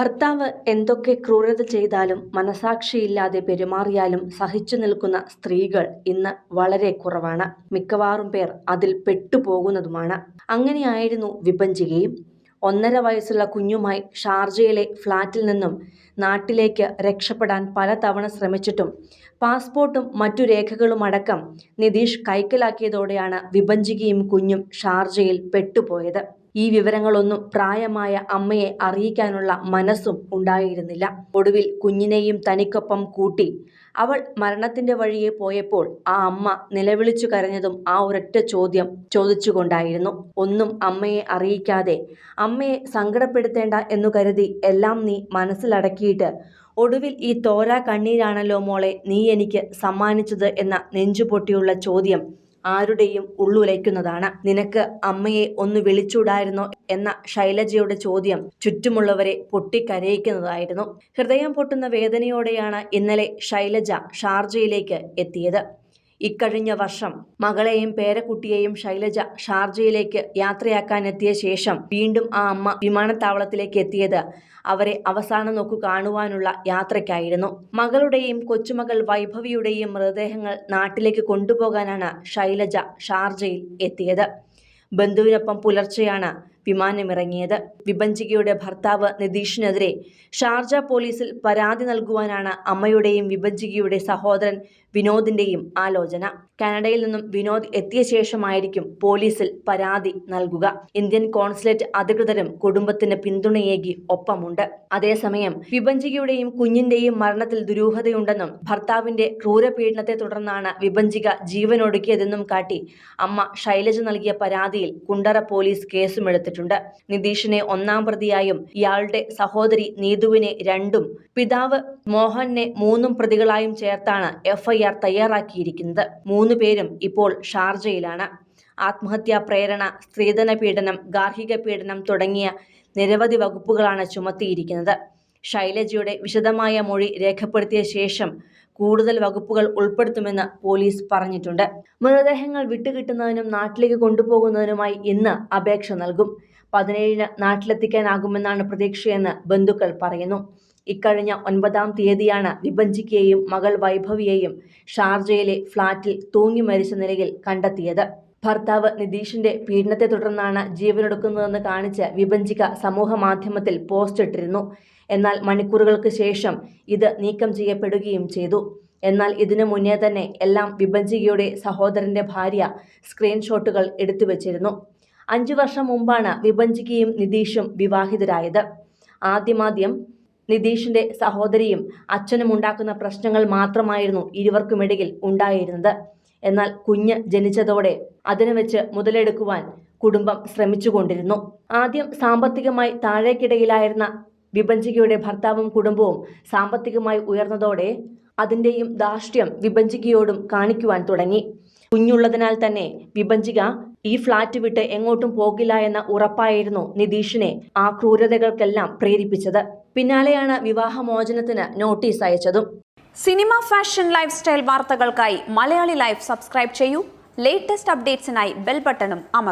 ഭർത്താവ് എന്തൊക്കെ ക്രൂരത ചെയ്താലും മനസാക്ഷിയില്ലാതെ പെരുമാറിയാലും സഹിച്ചു നിൽക്കുന്ന സ്ത്രീകൾ ഇന്ന് വളരെ കുറവാണ്. മിക്കവാറും പേർ അതിൽ പെട്ടുപോകുന്നതുമാണ്. അങ്ങനെയായിരുന്നു വിപഞ്ചികയും ഒന്നര വയസ്സുള്ള കുഞ്ഞുമായി ഷാർജയിലെ ഫ്ളാറ്റിൽ നിന്നും നാട്ടിലേക്ക് രക്ഷപ്പെടാൻ പലതവണ ശ്രമിച്ചിട്ടും പാസ്പോർട്ടും മറ്റു രേഖകളുമടക്കം നിതീഷ് കൈക്കലാക്കിയതോടെയാണ് വിഭജികയും കുഞ്ഞും ഷാർജയിൽ പെട്ടുപോയത്. ഈ വിവരങ്ങളൊന്നും പ്രായമായ അമ്മയെ അറിയിക്കാനുള്ള മനസ്സും ഉണ്ടായിരുന്നില്ല. ഒടുവിൽ കുഞ്ഞിനെയും തനിക്കൊപ്പം കൂട്ടി. അവൾ മരണത്തിന്റെ വഴിയെ പോയപ്പോൾ ആ അമ്മ നിലവിളിച്ചു കരഞ്ഞതും ആ ഒരൊറ്റ ചോദ്യം ചോദിച്ചുകൊണ്ടായിരുന്നു. ഒന്നും അമ്മയെ അറിയിക്കാതെ അമ്മയെ സങ്കടപ്പെടുത്തേണ്ട എന്നു കരുതി എല്ലാം നീ മനസ്സിലടക്കിയിട്ട്. ഒടുവിൽ ഈ തോരാ കണ്ണീരാണല്ലോ മോളെ നീ എനിക്ക് സമ്മാനിച്ചത് എന്ന നെഞ്ചുപൊട്ടിയുള്ള ചോദ്യം ആരുടെയും ഉള്ളുലയ്ക്കുന്നതാണ്. നിനക്ക് അമ്മയെ ഒന്ന് വിളിച്ചൂടായിരുന്നോ എന്ന ശൈലജയുടെ ചോദ്യം ചുറ്റുമുള്ളവരെ പൊട്ടിക്കരയിക്കുന്നതായിരുന്നു. ഹൃദയം പൊട്ടുന്ന വേദനയോടെയാണ് ഇന്നലെ ശൈലജ ഷാർജയിലേക്ക് എത്തിയത്. ഇക്കഴിഞ്ഞ വർഷം മകളെയും പേരക്കുട്ടിയെയും ശൈലജ ഷാർജയിലേക്ക് യാത്രയാക്കാനെത്തിയ ശേഷം വീണ്ടും ആ അമ്മ വിമാനത്താവളത്തിലേക്ക് എത്തിയത് അവരെ അവസാനം നോക്കു കാണുവാനുള്ള യാത്രയ്ക്കായിരുന്നു. മകളുടെയും കൊച്ചുമകൾ വൈഭവിയുടെയും മൃതദേഹങ്ങൾ നാട്ടിലേക്ക് കൊണ്ടുപോകാനാണ് ശൈലജ ഷാർജയിൽ എത്തിയത്. ബന്ധുവിനൊപ്പം പുലർച്ചെയാണ് വിമാനമിറങ്ങിയത്. വിഭഞ്ചികയുടെ ഭർത്താവ് നിതീഷിനെതിരെ ഷാർജ പോലീസിൽ പരാതി നൽകുവാനാണ് അമ്മയുടെയും വിഭഞ്ചികയുടെ സഹോദരൻ വിനോദിന്റെയും ആലോചന. കാനഡയിൽ നിന്നും വിനോദ് എത്തിയ ശേഷമായിരിക്കും പോലീസിൽ പരാതി നൽകുക. ഇന്ത്യൻ കോൺസുലേറ്റ് അധികൃതരും കുടുംബത്തിന് പിന്തുണയേകി ഒപ്പമുണ്ട്. അതേസമയം വിഭഞ്ചികയുടെയും കുഞ്ഞിന്റെയും മരണത്തിൽ ദുരൂഹതയുണ്ടെന്നും ഭർത്താവിന്റെ ക്രൂരപീഡനത്തെ തുടർന്നാണ് വിഭഞ്ചിക ജീവനൊടുക്കിയതെന്നും കാട്ടി അമ്മ ശൈലജ നൽകിയ പരാതിയിൽ കുണ്ടറ പോലീസ് കേസുമെടുത്തിട്ടുണ്ട് നിതീഷിനെ ഒന്നാം പ്രതിയായും ഇയാളുടെ സഹോദരി നീതുവിനെ രണ്ടും പിതാവ് മോഹനെ മൂന്നും പ്രതികളായും ചേർത്താണ് എഫ്ഐആർ തയ്യാറാക്കിയിരിക്കുന്നത്. മൂന്ന് പേരും ഇപ്പോൾ ഷാർജയിലാണ്. ആത്മഹത്യാ പ്രേരണ സ്ത്രീധന പീഡനം ഗാർഹിക പീഡനം തുടങ്ങിയ നിരവധി വകുപ്പുകളാണ് ചുമത്തിയിരിക്കുന്നത്. ശൈലജയുടെ വിശദമായ മൊഴി രേഖപ്പെടുത്തിയ ശേഷം കൂടുതൽ വകുപ്പുകൾ ഉൾപ്പെടുത്തുമെന്ന് പോലീസ് പറഞ്ഞിട്ടുണ്ട്. മൃതദേഹങ്ങൾ വിട്ടുകിട്ടുന്നതിനും നാട്ടിലേക്ക് കൊണ്ടുപോകുന്നതിനുമായി ഇന്ന് അപേക്ഷ നൽകും. പതിനേഴിന് നാട്ടിലെത്തിക്കാനാകുമെന്നാണ് പ്രതീക്ഷയെന്ന് ബന്ധുക്കൾ പറയുന്നു. ഇക്കഴിഞ്ഞ ഒൻപതാം തീയതിയാണ് വിഭജിക്കുകയും മകൾ വൈഭവിയെയും ഷാർജയിലെ ഫ്ളാറ്റിൽ തൂങ്ങി മരിച്ച നിലയിൽ കണ്ടെത്തിയത്. ഭർത്താവ് നിതീഷിന്റെ പീഡനത്തെ തുടർന്നാണ് ജീവനെടുക്കുന്നതെന്ന് കാണിച്ച് വിഭജിക സമൂഹ മാധ്യമത്തിൽ പോസ്റ്റ് ഇട്ടിരുന്നു. എന്നാൽ മണിക്കൂറുകൾക്ക് ശേഷം ഇത് നീക്കം ചെയ്യപ്പെടുകയും ചെയ്തു. എന്നാൽ ഇതിനു മുന്നേ തന്നെ എല്ലാം വിഭജികയുടെ സഹോദരന്റെ ഭാര്യ സ്ക്രീൻഷോട്ടുകൾ എടുത്തു വച്ചിരുന്നു. അഞ്ചു വർഷം മുമ്പാണ് വിഭജികയും നിതീഷും വിവാഹിതരായത്. ആദ്യമാദ്യം നിതീഷിന്റെ സഹോദരിയും അച്ഛനും ഉണ്ടാക്കുന്ന പ്രശ്നങ്ങൾ മാത്രമായിരുന്നു ഇരുവർക്കുമിടയിൽ ഉണ്ടായിരുന്നത്. എന്നാൽ കുഞ്ഞ് ജനിച്ചതോടെ അതിനെ വെച്ച് മുതലെടുക്കുവാൻ കുടുംബം ശ്രമിച്ചുകൊണ്ടിരുന്നു. ആദ്യം സാമ്പത്തികമായി താഴേക്കിടയിലായിരുന്ന വിഭഞ്ചികയുടെ ഭർത്താവും കുടുംബവും സാമ്പത്തികമായി ഉയർന്നതോടെ അതിന്റെയും ധാർഷ്ട്യം വിഭജികയോടും കാണിക്കുവാൻ തുടങ്ങി. കുഞ്ഞുള്ളതിനാൽ തന്നെ വിഭജിക ഈ ഫ്ളാറ്റ് വിട്ട് എങ്ങോട്ടും പോകില്ല എന്ന ഉറപ്പായിരുന്നു നിതീഷിനെ ആ ക്രൂരതകൾക്കെല്ലാം പ്രേരിപ്പിച്ചത്. പിന്നാലെയാണ് വിവാഹമോചനത്തിന് നോട്ടീസ് അയച്ചതും. സിനിമ ഫാഷൻ ലൈഫ് സ്റ്റൈൽ വാർത്തകൾക്കായി മലയാളി ലൈഫ് സബ്സ്ക്രൈബ് ചെയ്യൂ. ലേറ്റസ്റ്റ് അപ്ഡേറ്റ്സിനായി ബെൽ ബട്ടണും അമർ